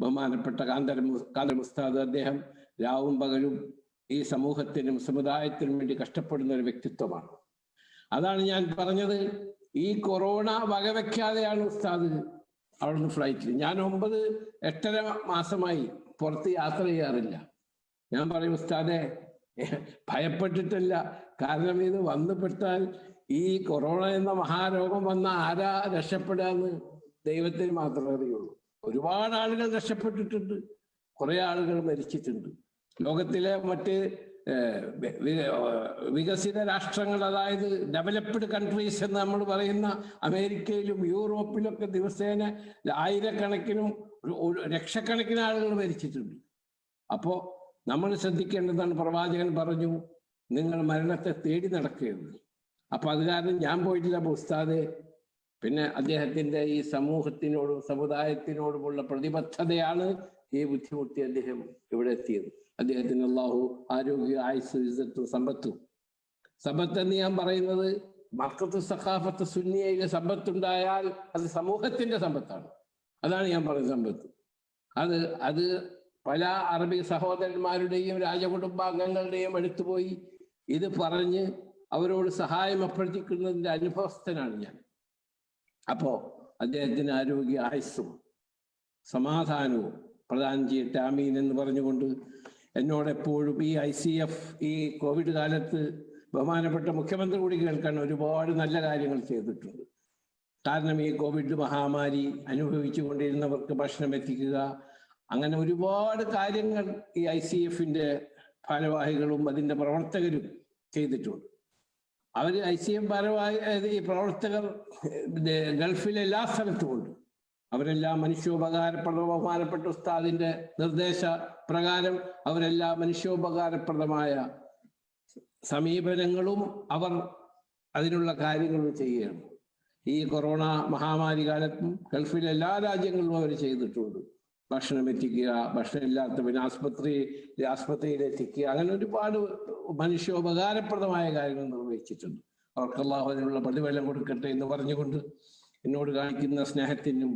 ബഹുമാനപ്പെട്ട കാന്തര കാന്തര മുസ്താദ് അദ്ദേഹം രാവും പകലും ഈ സമൂഹത്തിനും സമുദായത്തിനും വേണ്ടി കഷ്ടപ്പെടുന്ന ഒരു വ്യക്തിത്വമാണ്. അതാണ് ഞാൻ പറഞ്ഞത്. ഈ കൊറോണ വകവെക്കാതെയാണ് ഉസ്താദ് അവിടുന്ന് ഫ്ലൈറ്റിൽ ഞാൻ ഒമ്പത് എട്ടര മാസമായി പുറത്ത് യാത്ര ചെയ്യാറില്ല. ഞാൻ പറയും ഉസ്താദെ ഭയപ്പെട്ടിട്ടില്ല. കാരണം ഇത് വന്നുപെട്ടാൽ ഈ കൊറോണ എന്ന മഹാരോഗം വന്ന ആരാ രക്ഷപ്പെടാന്ന് ദൈവത്തിന് മാത്രമേ അറിയുള്ളൂ. ഒരുപാട് ആളുകൾ രക്ഷപ്പെട്ടിട്ടുണ്ട്. കുറെ ആളുകൾ മരിച്ചിട്ടുണ്ട്. ലോകത്തിലെ മറ്റ് വികസിത രാഷ്ട്രങ്ങൾ അതായത് ഡെവലപ്ഡ് കൺട്രീസ് എന്ന് നമ്മൾ പറയുന്ന അമേരിക്കയിലും യൂറോപ്പിലൊക്കെ ദിവസേന ആയിരക്കണക്കിനും ലക്ഷക്കണക്കിന് ആളുകൾ മരിച്ചിട്ടുണ്ട്. അപ്പോ നമ്മൾ ശ്രദ്ധിക്കേണ്ടതാണ് പ്രവാചകൻ പറഞ്ഞു നിങ്ങൾ മരണത്തെ തേടി നടക്കരുത്. അപ്പൊ അത് കാരണം ഞാൻ പോയിട്ടില്ല ഉസ്താദ് പിന്നെ അദ്ദേഹത്തിന്റെ ഈ സമൂഹത്തിനോടും സമുദായത്തിനോടുമുള്ള പ്രതിബദ്ധതയാണ് ഈ ബുദ്ധിമുട്ടി അദ്ദേഹം ഇവിടെ എത്തിയത്. അദ്ദേഹത്തിന് അള്ളാഹു ആരോഗ്യ ആയുസ് സമ്പത്തു സമ്പത്തും. സമ്പത്ത് എന്ന് ഞാൻ പറയുന്നത് മക്കത്ത് സഖാഫത്ത് സുന്നിയയിലെ സമ്പത്തുണ്ടായാൽ അത് സമൂഹത്തിന്റെ സമ്പത്താണ്. അതാണ് ഞാൻ പറയുന്ന സമ്പത്ത്. അത് അത് പല അറബി സഹോദരന്മാരുടെയും രാജകുടുംബാംഗങ്ങളുടെയും അടുത്ത് പോയി ഇത് പറഞ്ഞ് അവരോട് സഹായം അഭ്യർത്ഥിക്കുന്നതിന്റെ അനുഭവസ്ഥനാണ് ഞാൻ. അപ്പോ അദ്ദേഹത്തിന് ആരോഗ്യ ആയുസ്സും സമാധാനവും. പ്രധാനം ചെയ്യട്ടെ ആമീൻ എന്ന് പറഞ്ഞുകൊണ്ട് എന്നോടെപ്പോഴും ഈ ഐ സി എഫ് ഈ കോവിഡ് കാലത്ത് ബഹുമാനപ്പെട്ട മുഖ്യമന്ത്രി കൂടി കേൾക്കാൻ ഒരുപാട് നല്ല കാര്യങ്ങൾ ചെയ്തിട്ടുണ്ട്. കാരണം ഈ കോവിഡ് മഹാമാരി അനുഭവിച്ചു കൊണ്ടിരുന്നവർക്ക് ഭക്ഷണം എത്തിക്കുക അങ്ങനെ ഒരുപാട് കാര്യങ്ങൾ ഈ ഐ സി എഫിന്റെ ഭാരവാഹികളും അതിന്റെ പ്രവർത്തകരും ചെയ്തിട്ടുണ്ട്. അവർ ഐ സി എം ഭാരവാഹി ഈ പ്രവർത്തകർ ഗൾഫിലെ എല്ലാ സ്ഥലത്തുമുണ്ട്. അവരെല്ലാം മനുഷ്യോപകാരപ്രദ ബഹുമാനപ്പെട്ട ഉസ്താദിന്റെ നിർദ്ദേശ പ്രകാരം അവരെല്ലാം മനുഷ്യോപകാരപ്രദമായ സമീപനങ്ങളും അവർ അതിനുള്ള കാര്യങ്ങളും ചെയ്യുകയാണ്. ഈ കൊറോണ മഹാമാരി കാലത്തും ഗൾഫിലെ എല്ലാ രാജ്യങ്ങളിലും അവർ ചെയ്തിട്ടുണ്ട്. ഭക്ഷണം എത്തിക്കുക ഭക്ഷണം ഇല്ലാത്തവന് ആസ്പത്രി ആസ്പത്രിയിൽ എത്തിക്കുക അങ്ങനെ ഒരുപാട് മനുഷ്യോപകാരപ്രദമായ കാര്യങ്ങൾ നിർവഹിച്ചിട്ടുണ്ട്. അവർക്ക് അള്ളാഹു അതിനുള്ള പ്രതിഫലം കൊടുക്കട്ടെ എന്ന് പറഞ്ഞുകൊണ്ട് എന്നോട് കാണിക്കുന്ന സ്നേഹത്തിനും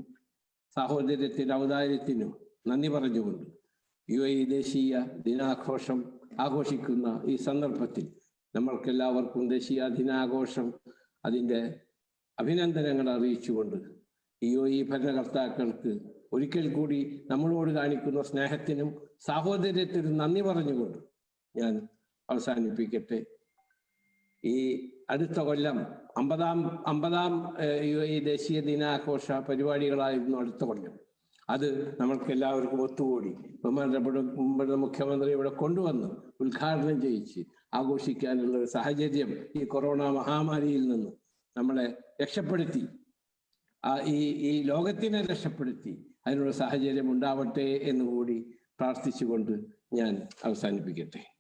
സാഹോദര്യത്തിനും ഔദാര്യത്തിനും നന്ദി പറഞ്ഞുകൊണ്ട് യു എ ദേശീയ ദിനാഘോഷം ആഘോഷിക്കുന്ന ഈ സന്ദർഭത്തിൽ നമ്മൾക്കെല്ലാവർക്കും ദേശീയ ദിനാഘോഷം അതിന്റെ അഭിനന്ദനങ്ങൾ അറിയിച്ചുകൊണ്ട് ഈ ഒ ഇ ഭരണകർത്താക്കൾക്ക് ഒരിക്കൽ കൂടി നമ്മളോട് കാണിക്കുന്ന സ്നേഹത്തിനും സാഹോദര്യത്തിനും നന്ദി പറഞ്ഞുകൊണ്ട് ഞാൻ അവസാനിപ്പിക്കട്ടെ. ഈ അടുത്ത കൊല്ലം അമ്പതാം അമ്പതാം യു എ ദേശീയ ദിനാഘോഷ പരിപാടികളായിരുന്നു അടുത്ത കൊല്ലം. അത് നമ്മൾക്ക് എല്ലാവർക്കും ഒത്തുകൂടി. ബഹുമാനപ്പെട്ട മുഖ്യമന്ത്രി ഇവിടെ കൊണ്ടുവന്ന് ഉദ്ഘാടനം ചെയ്യിച്ച് ആഘോഷിക്കാനുള്ള ഒരു സാഹചര്യം ഈ കൊറോണ മഹാമാരിയിൽ നിന്ന് നമ്മളെ രക്ഷപ്പെടുത്തി. ഈ ഈ ലോകത്തിനെ രക്ഷപ്പെടുത്തി അതിനുള്ള സാഹചര്യം ഉണ്ടാവട്ടെ എന്ന് കൂടി പ്രാർത്ഥിച്ചുകൊണ്ട് ഞാൻ അവസാനിപ്പിക്കട്ടെ.